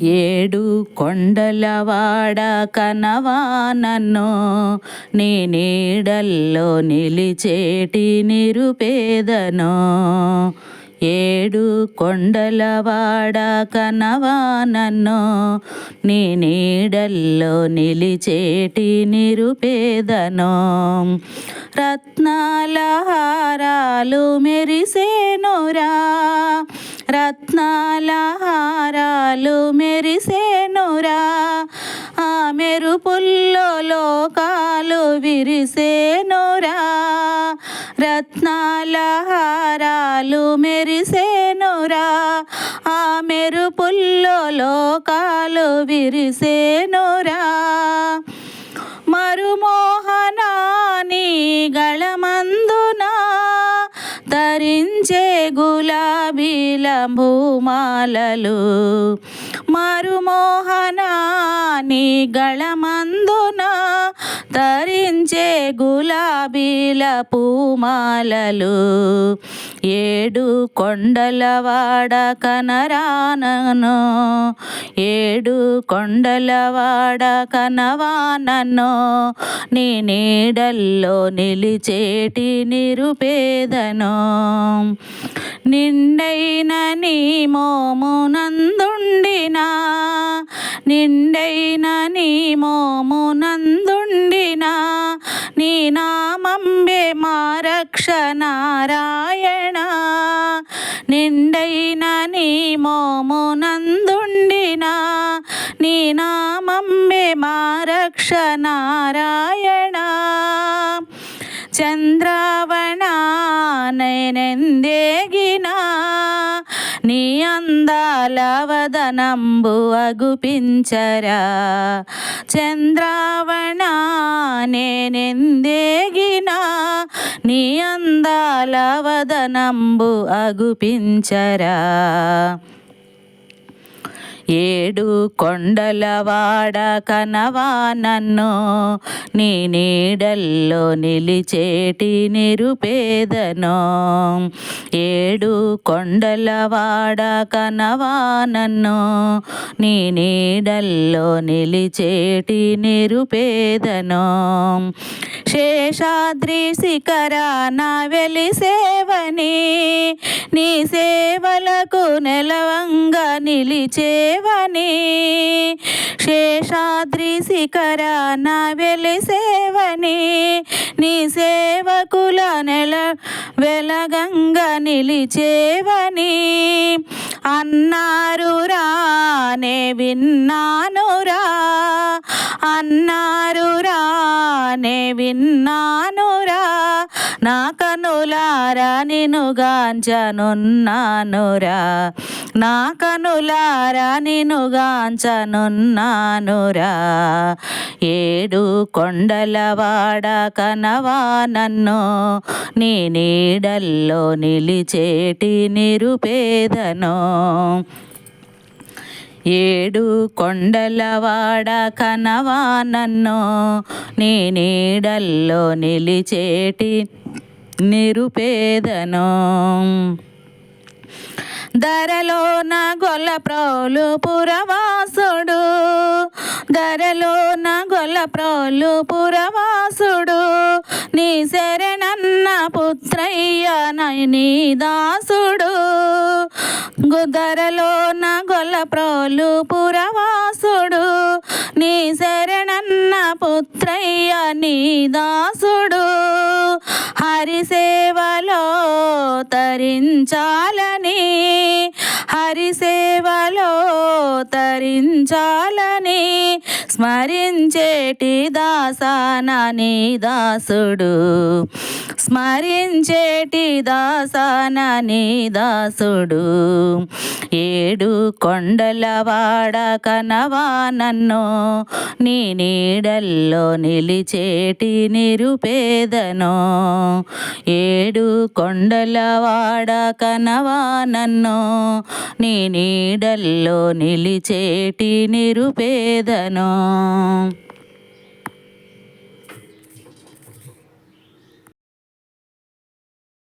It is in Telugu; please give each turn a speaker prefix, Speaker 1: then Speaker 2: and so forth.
Speaker 1: ఏడు కొండలవాడ కనవా నన్ను. నీ నీడల్లో నిలిచేటి నిరుపేదను. ఏడు కొండలవాడ కనవా నన్ను. నీ నీడల్లో నిలిచేటి నిరుపేదను. రత్నాల హారాలు మెరిసేనురా. రత్నాల హారాలు మెరిసేనురా. ఆ మెరుపుల్లో లోకాలు విరిసేనురా. రత్నాల హారాలు మెరిసేనురా ఆ మెరుపుల్లో లోకాలు విరిసేనురా. మరుమోహనాని గళమందున. తరించే గులాబీల భూమాలలు మరుమోహనాని గళమందున. గులాబీల పూమాలలు ఏడు కొండలవాడ కనరానను ఏడు కొండలవాడ కనవానను నీ నీడల్లో నిలిచేటి నిరుపేదను. నిండైన నీ మోమునందుండినా నిండైన నీ మోమునందు నీ నామంబే మా రక్ష నారాయణ నిండైన నీ మోమునందుండినా నీ నామంబే మా రక్ష నారాయణ చంద్రావణ నేనెందేగినా నీ అందాల వదనంబు అగుపించరా. చంద్రావణ నేనెందేగినా నీ అందాల వదనంబు అగుపించరా. ఏడు కొండలవాడ కనవా నన్ను. నీ నీడల్లో నిలిచేటి నిరుపేదను. ఏడు కొండలవాడ కనవా నన్ను. నీ నీడల్లో నిలిచేటి నిరుపేదను. శేషాద్రి శిఖరాన వెలిసేవని నీ సేవలకు నెలవంగా నిలిచేవని శేషాద్రి శిఖరాన వెలిసేవని నీ సేవకుల నెల వెలగంగా నిలిచేవని. అన్నారు రానే విన్నానురా అన్నారు రానే విన్నానురా నా కనులారా నిను గాంచనున్నానురా. నా కనులారా నిను గాంచనున్నానురా. ఏడు కొండలవాడ కనవా నన్ను నీ నీడల్లో నిలిచేటి నిరుపేదను. ఏడు కొండలవాడ కనవా నన్ను నీ నీడల్లో నిలిచేటి నిరుపేదను. ధరలోన గొల్ల ప్రౌలు పురవాసుడు ధరలోన గొల్ల ప్రౌలు పురవాసుడు నీ శరణన్న పుత్రయ్య నీ దాసుడు. గుదరలోన గొల్ల ప్రోలు పురవాసుడు. నీ శరణన్న పుత్రయ్య నీ దాసుడు. హరిసేవలో తరించాలని హరిసేవలో తరించాలని స్మరించేటి దాసానని దాసుడు. స్మరించేటి దాసానని దాసుడు ఏడు కొండలవాడ కనవా నన్ను. నీ నీడల్లో నిలిచేటి నిరుపేదను. ఏడు కొండలవాడ కనవా నన్ను. నీ నీడల్లో నిలిచేటి నిరుపేదను.